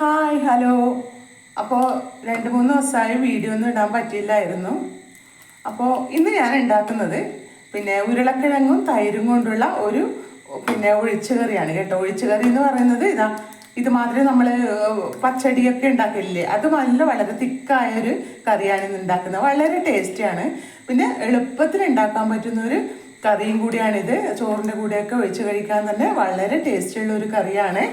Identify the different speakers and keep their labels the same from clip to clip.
Speaker 1: Hi hello. അപ്പോൾ രണ്ട് മൂന്ന് ദിവസമായി വീഡിയോ ഒന്നും ഇടാൻ പറ്റിയില്ലായിരുന്നു. അപ്പോൾ ഇന്ന് ഞാൻ ഉണ്ടാക്കുന്നത് പിന്നെ ഉരുളക്കിഴങ്ങും തൈരും കൊണ്ടുള്ള ഒരു പിന്നെ ഒഴിച്ചുകറിയാണ് കേട്ടോ. ഒഴിച്ചുകറി എന്ന് പറയുന്നത് ഇതാ ഇതുമാതിരി നമ്മൾ പച്ചടിയൊക്കെ ഉണ്ടാക്കില്ലേ? അത് നല്ല വളരെ തിക്കായ ഒരു കറിയാണ് ഇന്ന് ഉണ്ടാക്കുന്നത്. വളരെ ടേസ്റ്റിയാണ്. പിന്നെ എളുപ്പത്തിൽ ഉണ്ടാക്കാൻ പറ്റുന്ന ഒരു കറിയും കൂടിയാണിത്. ചോറിന്റെ കൂടെയൊക്കെ ഒഴിച്ച് കഴിക്കാൻ തന്നെ വളരെ ടേസ്റ്റിയുള്ള ഒരു കറിയാണ്.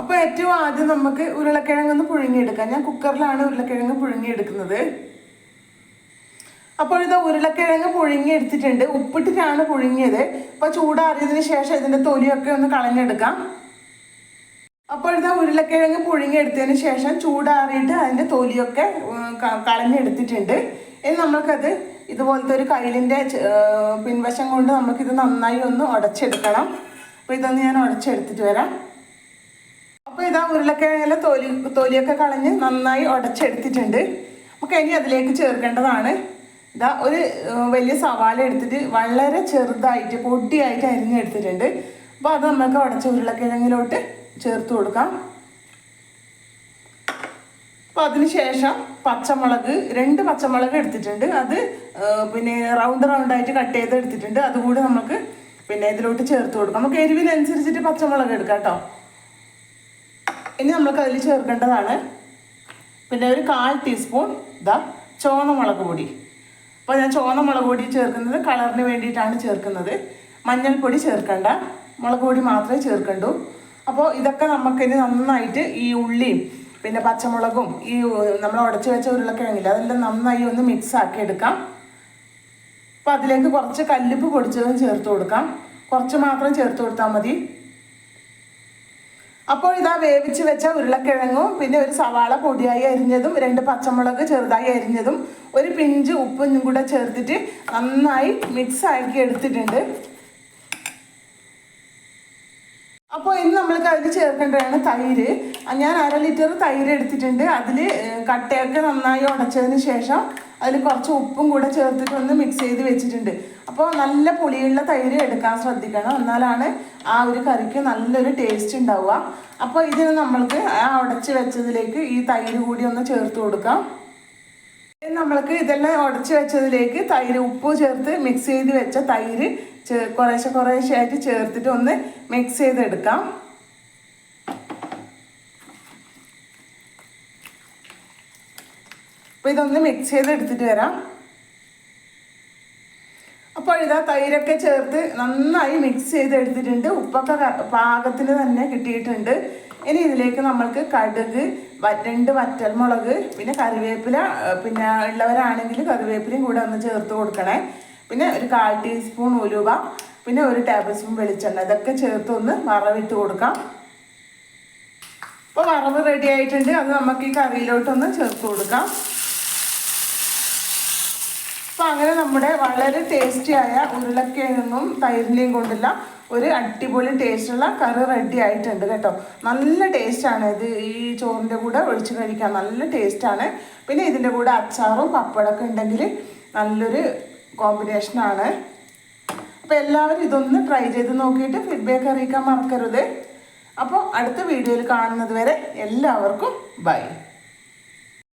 Speaker 1: അപ്പോൾ ഏറ്റവും ആദ്യം നമുക്ക് ഉരുളക്കിഴങ്ങൊന്ന് പുഴുങ്ങിയെടുക്കാം. ഞാൻ കുക്കറിലാണ് ഉരുളക്കിഴങ്ങ് പുഴുങ്ങിയെടുക്കുന്നത്. അപ്പോൾ ഇത് ഉരുളക്കിഴങ്ങ് പുഴുങ്ങിയെടുത്തിട്ടുണ്ട്. ഉപ്പിട്ടിട്ടാണ് പുഴുങ്ങിയത്. അപ്പോൾ ചൂടാറിയതിന് ശേഷം ഇതിന്റെ തൊലിയൊക്കെ ഒന്ന് കളഞ്ഞെടുക്കാം. അപ്പോൾ ഇതാ ഉരുളക്കിഴങ്ങ് പുഴുങ്ങിയെടുത്തതിന് ശേഷം ചൂടാറിയിട്ട് അതിന്റെ തൊലിയൊക്കെ കളഞ്ഞെടുത്തിട്ടുണ്ട്. ഇനി നമുക്കത് ഇതുപോലത്തെ ഒരു കയ്യിലിന്റെ പിൻവശം കൊണ്ട് നമുക്കിത് നന്നായി ഒന്ന് ഉടച്ചെടുക്കണം. അപ്പോൾ ഇതൊന്ന് ഞാൻ ഉടച്ചെടുത്തിട്ട് വരാം. അപ്പോൾ ഇതാ ഉരുളക്കിഴങ്ങിലെ തൊലി തൊലിയൊക്കെ കളഞ്ഞ് നന്നായി ഉടച്ചെടുത്തിട്ടുണ്ട്. നമുക്ക് ഇനി അതിലേക്ക് ചേർക്കേണ്ടതാണ്. ഇതാ ഒരു വലിയ സവാള എടുത്തിട്ട് വളരെ ചെറുതായിട്ട് പൊടിയായിട്ട് അരിഞ്ഞെടുത്തിട്ടുണ്ട്. അപ്പോൾ അത് നമുക്ക് ഉടച്ച ഉരുളക്കിഴങ്ങിലോട്ട് ചേർത്ത് കൊടുക്കാം. അപ്പോൾ അതിനുശേഷം പച്ചമുളക് രണ്ട് പച്ചമുളക് എടുത്തിട്ടുണ്ട്. അത് പിന്നെ റൗണ്ട് റൗണ്ടായിട്ട് കട്ട് ചെയ്ത് എടുത്തിട്ടുണ്ട് അതുകൂടി നമുക്ക് പിന്നെ ഇതിലോട്ട് ചേർത്ത് കൊടുക്കാം. നമുക്ക് എരിവിനനുസരിച്ചിട്ട് പച്ചമുളക് എടുക്കാം കേട്ടോ. ഇനി നമുക്ക് അതിൽ ചേർക്കേണ്ടതാണ്. പിന്നെ ഒരു കാൽ ടീസ്പൂൺ ഇതാ ചുവന്ന മുളക് പൊടി. അപ്പോൾ ഞാൻ ചുവന്ന മുളക് പൊടി ചേർക്കുന്നത് കളറിന് വേണ്ടിയിട്ടാണ് ചേർക്കുന്നത്. മഞ്ഞൾപ്പൊടി ചേർക്കണ്ട. മുളക് പൊടി മാത്രമേ ചേർക്കണ്ടൂ. അപ്പോൾ ഇതൊക്കെ നമുക്കിനി നന്നായിട്ട് ഈ ഉള്ളിയും പിന്നെ പച്ചമുളകും ഈ നമ്മൾ ഉടച്ചു വെച്ച ഉരുളക്കിഴങ്ങില്ല അതെല്ലാം നന്നായി ഒന്ന് മിക്സ് ആക്കി എടുക്കാം. അപ്പോൾ അതിലേക്ക് കുറച്ച് കല്ലുപ്പ് പൊടിച്ചതും ചേർത്ത് കൊടുക്കാം. കുറച്ച് മാത്രം ചേർത്ത് കൊടുത്താൽ മതി. അപ്പോൾ ഇതാ വേവിച്ച് വെച്ച ഉരുളക്കിഴങ്ങും പിന്നെ ഒരു സവാള പൊടിയായി അരിഞ്ഞതും രണ്ട് പച്ചമുളക് ചെറുതായി അരിഞ്ഞതും ഒരു പിഞ്ച് ഉപ്പും കൂടെ ചേർത്തിട്ട് നന്നായി മിക്സ് ആക്കി എടുത്തിട്ടുണ്ട് അപ്പോൾ ഇന്ന് നമ്മൾക്ക് അതിൽ ചേർക്കേണ്ടതാണ് തൈര്. ഞാൻ അര ലിറ്റർ തൈര് എടുത്തിട്ടുണ്ട്. അതിൽ കട്ടയൊക്കെ നന്നായി ഉടച്ചതിന് ശേഷം അതിൽ കുറച്ച് ഉപ്പും കൂടെ ചേർത്തിട്ട് ഒന്ന് മിക്സ് ചെയ്ത് വെച്ചിട്ടുണ്ട്. അപ്പോൾ നല്ല പുളിയുള്ള തൈര് എടുക്കാൻ ശ്രദ്ധിക്കണം. എന്നാലാണ് ആ ഒരു കറിക്ക് നല്ലൊരു ടേസ്റ്റ് ഉണ്ടാവുക. അപ്പോൾ ഇതിന് നമ്മൾക്ക് ആ ഉടച്ച് വെച്ചതിലേക്ക് ഈ തൈര് കൂടി ഒന്ന് ചേർത്ത് കൊടുക്കാം. നമ്മൾക്ക് ഇതെല്ലാം ഉടച്ച് വെച്ചതിലേക്ക് തൈര് ഉപ്പ് ചേർത്ത് മിക്സ് ചെയ്ത് വെച്ച തൈര് കുറേശ്ശെ കുറേശ്ശെ ആയിട്ട് ചേർത്തിട്ട് ഒന്ന് മിക്സ് ചെയ്തെടുക്കാം. അപ്പോൾ ഇതൊന്ന് മിക്സ് ചെയ്ത് എടുത്തിട്ട് വരാം. അപ്പോൾ ഇതാ തൈരൊക്കെ ചേർത്ത് നന്നായി മിക്സ് ചെയ്ത് എടുത്തിട്ടുണ്ട് ഉപ്പൊക്കെ പാകത്തിന് തന്നെ കിട്ടിയിട്ടുണ്ട്. ഇനി ഇതിലേക്ക് നമ്മൾക്ക് കടുക് രണ്ട് വറ്റൽമുളക് പിന്നെ കറിവേപ്പില പിന്നെ ഉള്ളവരാണെങ്കിൽ കറിവേപ്പിലയും കൂടെ ഒന്ന് ചേർത്ത് കൊടുക്കണേ. പിന്നെ ഒരു കാൽ ടീസ്പൂൺ ഉലുവ പിന്നെ ഒരു ടേബിൾ സ്പൂൺ വെളിച്ചെണ്ണ. ഇതൊക്കെ ചേർത്ത് ഒന്ന് വറവിട്ട് കൊടുക്കാം. അപ്പോൾ വറവ് റെഡി ആയിട്ടുണ്ട്. അത് നമുക്ക് ഈ കറിയിലോട്ടൊന്ന് ചേർത്ത് കൊടുക്കാം. അപ്പോൾ അങ്ങനെ നമ്മുടെ വളരെ ടേസ്റ്റിയായ ഉരുളക്കിഴങ്ങും തൈരിന്റെയും കൊണ്ടുള്ള ഒരു അടിപൊളി ടേസ്റ്റുള്ള കറി റെഡി ആയിട്ടുണ്ട് കേട്ടോ. നല്ല ടേസ്റ്റാണ് ഇത്. ഈ ചോറിന്റെ കൂടെ ഒഴിച്ച് കഴിക്കാൻ നല്ല ടേസ്റ്റാണ് പിന്നെ ഇതിന്റെ കൂടെ അച്ചാറും പപ്പടമൊക്കെ ഉണ്ടെങ്കിൽ നല്ലൊരു കോമ്പിനേഷനാണ് അപ്പോൾ എല്ലാവരും ഇതൊന്ന് ട്രൈ ചെയ്ത് നോക്കിയിട്ട് ഫീഡ്ബാക്ക് അറിയിക്കാൻ മറക്കരുത്. അപ്പോൾ അടുത്ത വീഡിയോയിൽ കാണുന്നത് വരെ എല്ലാവർക്കും ബൈ